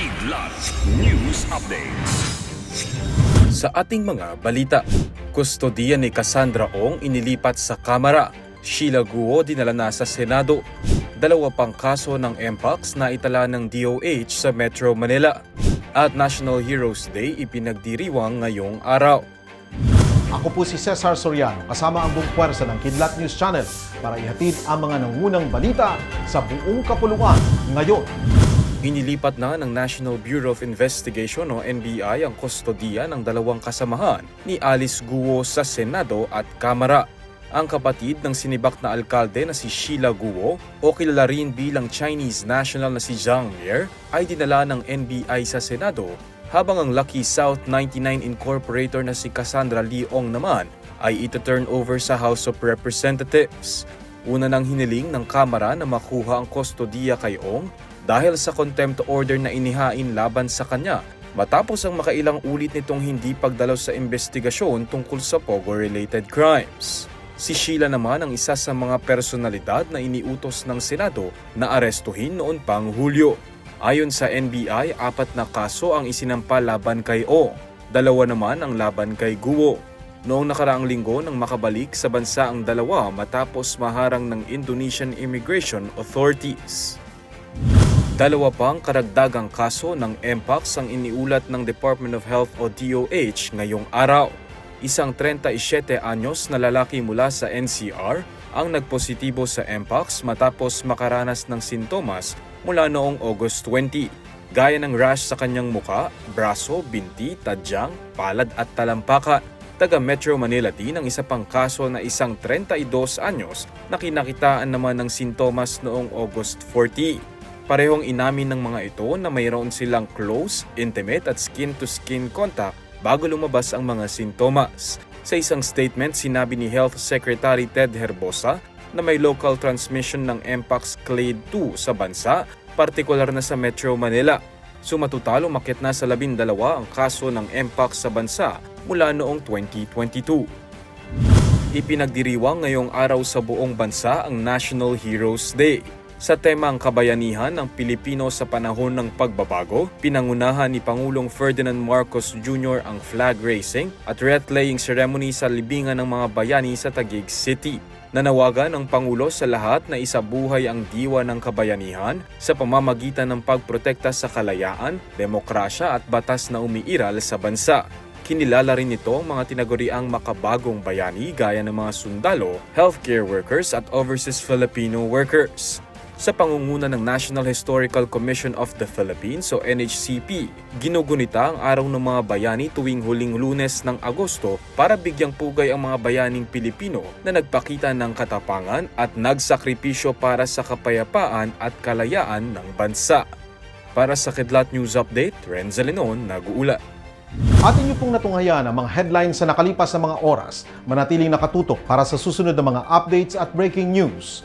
Kidlat News Updates. Sa ating mga balita, kustodiya ni Cassandra Ong inilipat sa Kamara. Sheila Guo dinala na sa Senado. Dalawa pang kaso ng MPOX na itala ng DOH sa Metro Manila. At National Heroes Day ipinagdiriwang ngayong araw. Ako po si Cesar Soriano, kasama ang buong puwersa ng Kidlat News Channel para ihatid ang mga nangunang balita sa buong kapuluan ngayon. Inilipat na ng National Bureau of Investigation o NBI ang kustodiya ng dalawang kasamahan ni Alice Guo sa Senado at Kamara. Ang kapatid ng sinibak na alkalde na si Sheila Guo o kilala rin bilang Chinese national na si Zhang Mier ay dinala ng NBI sa Senado habang ang Lucky South 99 Incorporator na si Cassandra Leong naman ay ito-turn over sa House of Representatives. Una nang hiniling ng Kamara na makuha ang kustodiya kay Ong dahil sa contempt order na inihain laban sa kanya matapos ang makailang ulit nitong hindi pagdalaw sa investigasyon tungkol sa Pogo-related crimes. Si Sheila naman ang isa sa mga personalidad na iniutos ng Senado na arestuhin noon pang Hulyo. Ayon sa NBI, apat na kaso ang isinampa laban kay O. Dalawa naman ang laban kay Guo. Noong nakaraang linggo nang makabalik sa bansa ang dalawa matapos maharang ng Indonesian Immigration Authorities. Dalawa pang karagdagang kaso ng MPOX ang iniulat ng Department of Health o DOH ngayong araw. Isang 37 anyos na lalaki mula sa NCR ang nagpositibo sa MPOX matapos makaranas ng sintomas mula noong August 20. Gaya ng rash sa kanyang muka, braso, binti, tadyang, palad at talampakan. Taga Metro Manila din ang isa pang kaso na isang 32 anyos na kinakitaan naman ng sintomas noong August 40. Parehong inamin ng mga ito na mayroon silang close, intimate at skin-to-skin contact bago lumabas ang mga sintomas. Sa isang statement, sinabi ni Health Secretary Ted Herbosa na may local transmission ng Mpox Clade 2 sa bansa, partikular na sa Metro Manila. Sumatutalo makit na sa labindalawa ang kaso ng Mpox sa bansa mula noong 2022. Ipinagdiriwang ngayong araw sa buong bansa ang National Heroes Day. Sa temang kabayanihan ng Pilipino sa panahon ng pagbabago, pinangunahan ni Pangulong Ferdinand Marcos Jr. ang flag raising at wreath-laying ceremony sa libingan ng mga bayani sa Taguig City. Nanawagan ang Pangulo sa lahat na isabuhay ang diwa ng kabayanihan sa pamamagitan ng pagprotekta sa kalayaan, demokrasya at batas na umiiral sa bansa. Kinilala rin nito ang mga tinaguriang makabagong bayani gaya ng mga sundalo, healthcare workers at overseas Filipino workers. Sa pangunguna ng National Historical Commission of the Philippines o NHCP, ginugunita ang araw ng mga bayani tuwing huling lunes ng Agosto para bigyang pugay ang mga bayaning Pilipino na nagpakita ng katapangan at nagsakripisyo para sa kapayapaan at kalayaan ng bansa. Para sa Kidlat News Update, Renza Lenon, nag-uula. Atin niyo pong natunghayan ang mga headlines sa nakalipas na mga oras. Manatiling nakatutok para sa susunod na mga updates at breaking news.